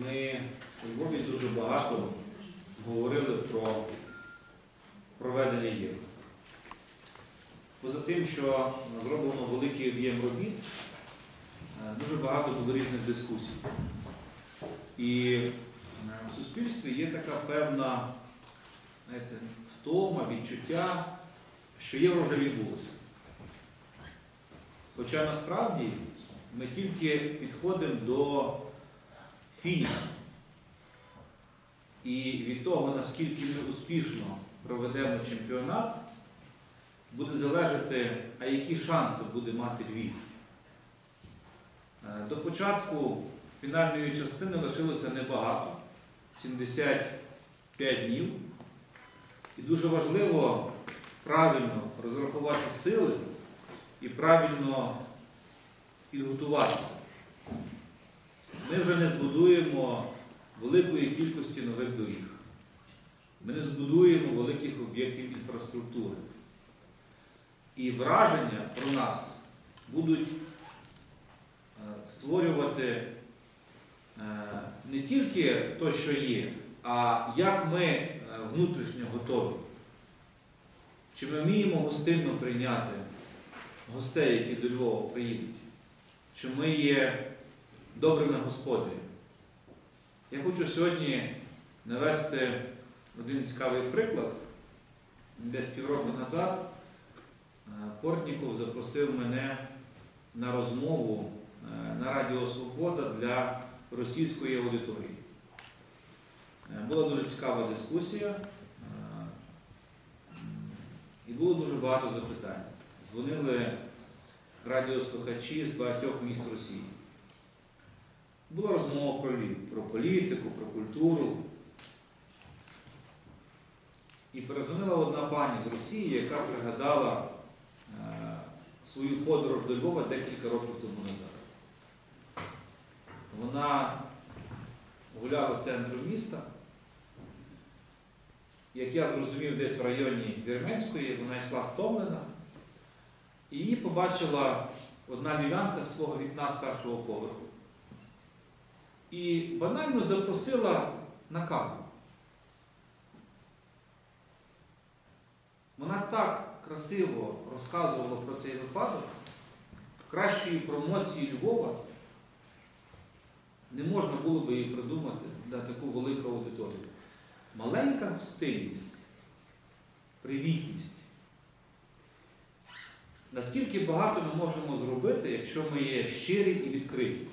ми у Львові дуже багато говорили про проведення євро. Поза тим, що зроблено великий об'єм робіт, е, дуже багато було різних дискусій. І е, в суспільстві є така певна знаєте, втома, відчуття, що євро вже відбулося. Хоча насправді ми тільки підходимо до фінішу. І від того, наскільки ми успішно проведемо чемпіонат, буде залежати, а які шанси буде мати Львів. Е, До початку фінальної частини лишилося небагато 75 днів. І дуже важливо правильно розрахувати сили і правильно підготуватися. Ми вже не збудуємо великої кількості нових доріг. Ми не збудуємо великих об'єктів інфраструктури. І враження про нас будуть е, створювати е, не тільки те, що є, а як ми е, внутрішньо готові. Чи ми вміємо гостинно прийняти гостей, які до Львова приїдуть? Чи ми є добрими господарями? Я хочу сьогодні навести один цікавий приклад. Десь півроку назад е, Портніков запросив мене на розмову е, на Радіо Свобода для російської аудиторії. Е, Була дуже цікава дискусія і було дуже багато запитань. Дзвонили радіослухачі з багатьох міст Росії. Була розмова про про політику, про культуру. І перезвонила одна пані з Росії, яка пригадала е, свою подорож до Львова декілька років тому назад. Вона гуляла центром міста. Як я зрозумів, десь в районі Дерменської, вона йшла стомлена. І її побачила одна львів'янка з свого вікна з першого поверху. І банально запросила на каву. Вона так красиво розказувала про цей випадок, кращої промоції Львова не можна було би її придумати на таку велику аудиторію. Маленька гостинність, привітність. Наскільки багато ми можемо зробити, якщо ми є щирі і відкриті?